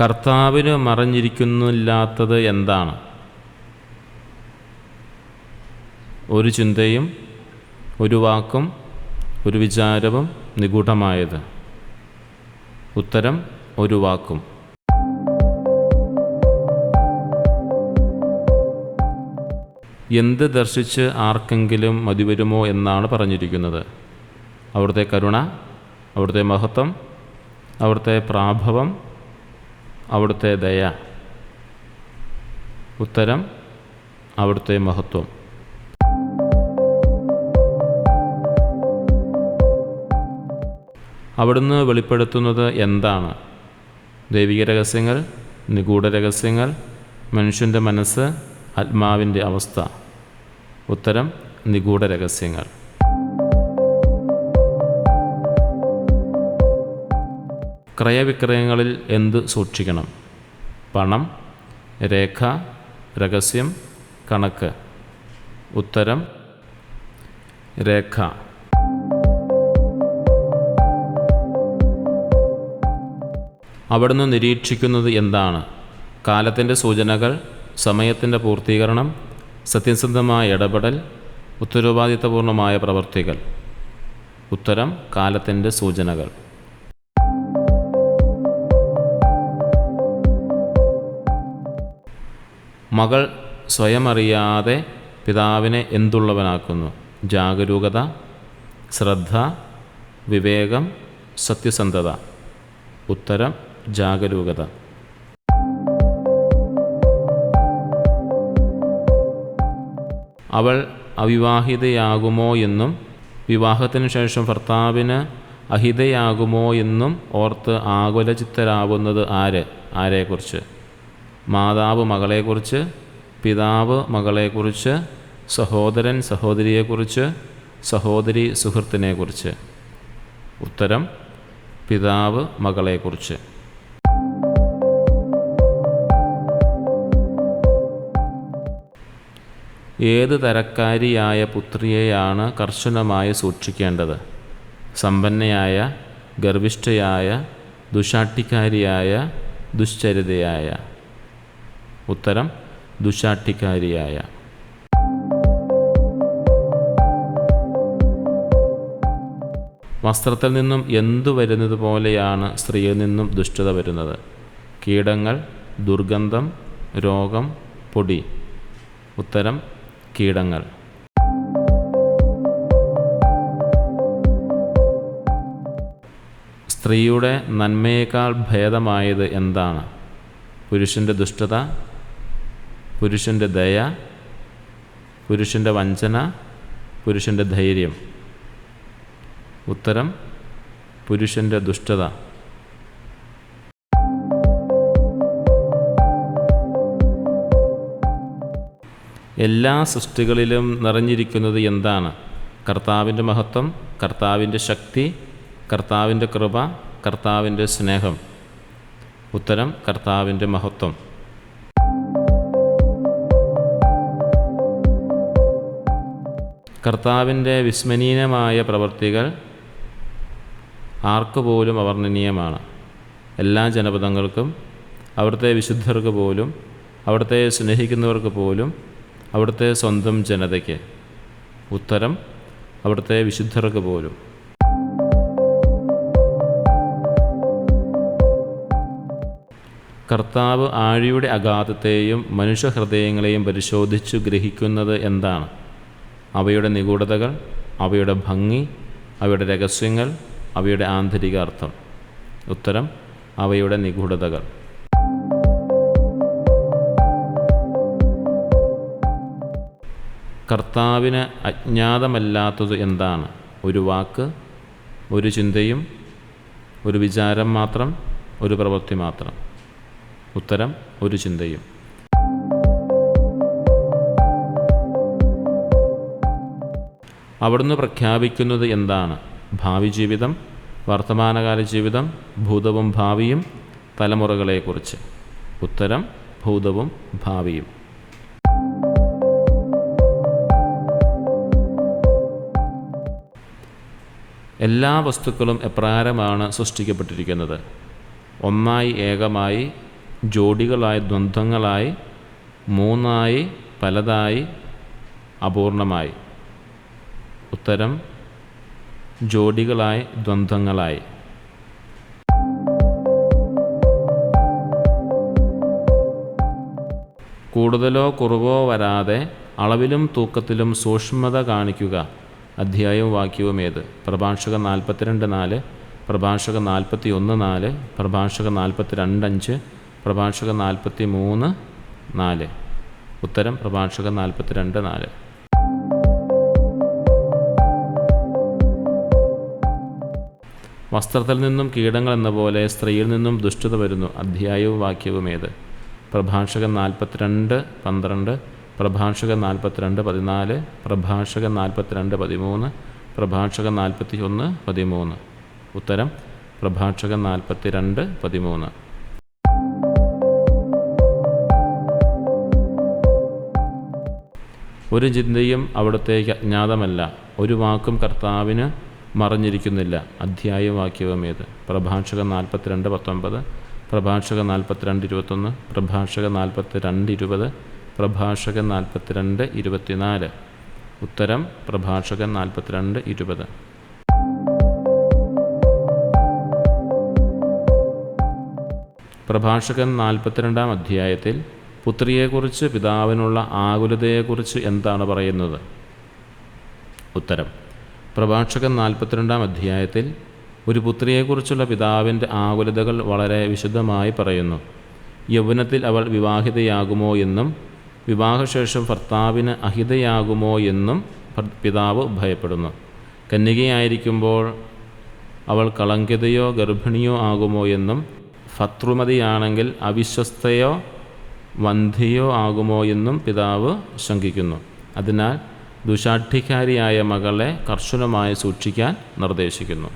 കർത്താവിന് മറഞ്ഞിരിക്കുന്നില്ലാത്തത് എന്താണ്? ഒരു ചിന്തയും ഒരു വാക്കും ഒരു വിചാരവും നിഗൂഢമായത്. ഉത്തരം ഒരു വാക്കും. എന്ത് ദർശിച്ച് ആർക്കെങ്കിലും മതി വരുമോ എന്നാണ് പറഞ്ഞിരിക്കുന്നത്. അവിടുത്തെ കരുണ അവിടുത്തെ മഹത്വം അവിടുത്തെ പ്രാഭവം അവിടുത്തെ ദയ. ഉത്തരം അവിടുത്തെ മഹത്വം. അവിടുന്ന് വെളിപ്പെടുത്തുന്നത് എന്താണ്? ദൈവിക രഹസ്യങ്ങൾ നിഗൂഢ രഹസ്യങ്ങൾ മനുഷ്യന്റെ മനസ്സ് ആത്മാവിന്റെ അവസ്ഥ. ഉത്തരം നിഗൂഢ രഹസ്യങ്ങൾ. ക്രയവിക്രയങ്ങളിൽ എന്ത് സൂക്ഷിക്കണം? പണം രേഖ രഹസ്യം കണക്ക്. ഉത്തരം രേഖ. അവിടുന്ന് നിരീക്ഷിക്കുന്നത് എന്താണ്? കാലത്തിന്റെ സൂചനകൾ സമയത്തിന്റെ പൂർത്തീകരണം സത്യസന്ധമായ ഇടപെടൽ ഉത്തരവാദിത്തപൂർണമായ പ്രവർത്തികൾ. ഉത്തരം കാലത്തിന്റെ സൂചനകൾ. മകൾ സ്വയം അറിയാതെ പിതാവിനെ എന്തുള്ളവനാക്കുന്നു? ജാഗരൂകത ശ്രദ്ധ വിവേകം സത്യസന്ധത. ഉത്തരം ജാഗരൂകത. അവൾ അവിവാഹിതയാകുമോ എന്നും വിവാഹത്തിന് ശേഷം ഭർത്താവിന് അഹിതയാകുമോ എന്നും ഓർത്ത് ആകുലചിത്തരാകുന്നത് ആര്? ആരെക്കുറിച്ച്? മാതാവ് മകളെക്കുറിച്ച് പിതാവ് മകളെക്കുറിച്ച് സഹോദരൻ സഹോദരിയെക്കുറിച്ച് സഹോദരി സുഹൃത്തിനെക്കുറിച്ച്. ഉത്തരം പിതാവ് മകളെക്കുറിച്ച്. ഏത് തരക്കാരിയായ പുത്രിയെയാണ് കർശനമായി സൂക്ഷിക്കേണ്ടത്? സമ്പന്നയായ ഗർഭിഷ്ഠയായ ദുശാട്ടിക്കാരിയായ ദുശ്ചരിതയായ. ഉത്തരം ദുശാട്ടിക്കാരിയായ വസ്ത്രത്തിൽ നിന്നും എന്തു വരുന്നത് പോലെയാണ് സ്ത്രീയിൽ നിന്നും ദുഷ്ടത വരുന്നത്? കീടങ്ങൾ ദുർഗന്ധം രോഗം പൊടി. ഉത്തരം കീടങ്ങൾ. സ്ത്രീയുടെ നന്മയേക്കാൾ ഭേദമായത് എന്താണ്? പുരുഷന്റെ ദുഷ്ടത പുരുഷന്റെ ദയ പുരുഷന്റെ വഞ്ചന പുരുഷന്റെ ധൈര്യം. ഉത്തരം പുരുഷന്റെ ദുഷ്ടത. എല്ലാ സൃഷ്ടികളിലും നിറഞ്ഞിരിക്കുന്നത് എന്താണ്? കർത്താവിന്റെ മഹത്വം കർത്താവിന്റെ ശക്തി കർത്താവിന്റെ കൃപ കർത്താവിന്റെ സ്നേഹം. ഉത്തരം കർത്താവിന്റെ മഹത്വം. കർത്താവിന്റെ വിസ്മനീയമായ പ്രവർത്തികൾ ആർക്കുപോലും അവർണനീയമാണ്. എല്ലാ ജനപദങ്ങൾക്കും അവിടുത്തെ വിശുദ്ധർക്ക് പോലും അവിടുത്തെ സ്നേഹിക്കുന്നവർക്ക് പോലും അവിടുത്തെ സ്വന്തം ജനതയ്ക്ക് ഉത്തരം അവിടുത്തെ വിശുദ്ധർക്ക് പോലും. കർത്താവ് ആഴിയുടെ അഗാധത്തെയും മനുഷ്യഹൃദയങ്ങളെയും പരിശോധിച്ചു ഗ്രഹിക്കുന്നത് എന്താണ്? അവയുടെ നിഗൂഢതകൾ അവയുടെ ഭംഗി അവയുടെ രഹസ്യങ്ങൾ അവയുടെ ആന്തരിക അർത്ഥം ഉത്തരം അവയുടെ നിഗൂഢതകൾ. കർത്താവിന് അജ്ഞാതമല്ലാത്തത് എന്താണ്? ഒരു വാക്ക് ഒരു ചിന്തയും ഒരു വിചാരം മാത്രം ഒരു പ്രവൃത്തി മാത്രം. ഉത്തരം ഒരു ചിന്തയും. അവിടുന്ന് പ്രഖ്യാപിക്കുന്നത് എന്താണ്? ഭാവി ജീവിതം വർത്തമാനകാല ജീവിതം ഭൂതവും ഭാവിയും തലമുറകളെക്കുറിച്ച്. ഉത്തരം ഭൂതവും ഭാവിയും. എല്ലാ വസ്തുക്കളും എപ്രകാരമാണ് സൃഷ്ടിക്കപ്പെട്ടിരിക്കുന്നത്? ഒന്നായി ഏകമായി ജോഡികളായി ദ്വന്ദ്ങ്ങളായി മൂന്നായി പലതായി അപൂർണമായി. ഉത്തരം ജോഡികളായി ദ്വന്ദ്ങ്ങളായി കൂടുതലോ കുറവോ വരാതെ അളവിലും തൂക്കത്തിലും സൂക്ഷ്മത കാണിക്കുക. അധ്യായവും വാക്യവും ഏത്? പ്രഭാഷക നാൽപ്പത്തിരണ്ട് നാല് പ്രഭാഷക നാൽപ്പത്തി ഒന്ന് നാല് പ്രഭാഷക നാൽപ്പത്തി അഞ്ച് പ്രഭാഷക നാൽപ്പത്തി മൂന്ന് നാല്. ഉത്തരം പ്രഭാഷക നാൽപ്പത്തി രണ്ട് നാല്. വസ്ത്രത്തിൽ നിന്നും കീടങ്ങൾ എന്ന പോലെ സ്ത്രീയിൽ നിന്നും ദുഷ്ടത വരുന്നു. അധ്യായവും വാക്യവും ഏത്? പ്രഭാഷകൻ നാൽപ്പത്തിരണ്ട് പന്ത്രണ്ട് പ്രഭാഷകൻ നാൽപ്പത്തിരണ്ട് പതിനാല് പ്രഭാഷകൻ നാൽപ്പത്തിരണ്ട് പതിമൂന്ന് പ്രഭാഷകൻ നാൽപ്പത്തി ഒന്ന് പതിമൂന്ന്. ഉത്തരം പ്രഭാഷകൻ നാൽപ്പത്തിരണ്ട് പതിമൂന്ന്. ഒരു ചിന്തയും അവിടത്തേക്ക് അജ്ഞാതമല്ല. ഒരു വാക്കും കർത്താവിന് മറഞ്ഞിരിക്കുന്നില്ല. അധ്യായ വാക്യവും ഏത്? പ്രഭാഷക നാൽപ്പത്തിരണ്ട് പത്തൊമ്പത് പ്രഭാഷക നാൽപ്പത്തിരണ്ട് ഇരുപത്തൊന്ന് പ്രഭാഷക നാൽപ്പത്തിരണ്ട് ഇരുപത് പ്രഭാഷകൻ നാൽപ്പത്തിരണ്ട് ഇരുപത്തിനാല്. ഉത്തരം പ്രഭാഷകൻ നാൽപ്പത്തിരണ്ട് ഇരുപത്. പ്രഭാഷകൻ നാൽപ്പത്തിരണ്ടാം അധ്യായത്തിൽ പുത്രിയെക്കുറിച്ച് പിതാവിനുള്ള ആകുലതയെക്കുറിച്ച് എന്താണ് പറയുന്നത്? ഉത്തരം പ്രഭാഷകൻ നാൽപ്പത്തിരണ്ടാം അധ്യായത്തിൽ ഒരു പുത്രിയെക്കുറിച്ചുള്ള പിതാവിന്റെ ആകുലതകൾ വളരെ വിശദമായി പറയുന്നു. യൗവനത്തിൽ അവൾ വിവാഹിതയാകുമോ എന്നും വിവാഹശേഷം ഭർത്താവിന് അഹിതയാകുമോ എന്നും പിതാവ് ഭയപ്പെടുന്നു. കന്യകയായിരിക്കുമ്പോൾ അവൾ കളങ്കിതയോ ഗർഭിണിയോ ആകുമോ എന്നും ഭത്രുമതിയാണെങ്കിൽ അവിശ്വസ്തയോ വന്ധിയോ ആകുമോ എന്നും പിതാവ് ശങ്കിക്കുന്നു. അതിനാൽ ദുഷാഠ്യക്കാരിയായ മകളെ കർശനമായി സൂക്ഷിക്കാൻ നിർദ്ദേശിക്കുന്നു.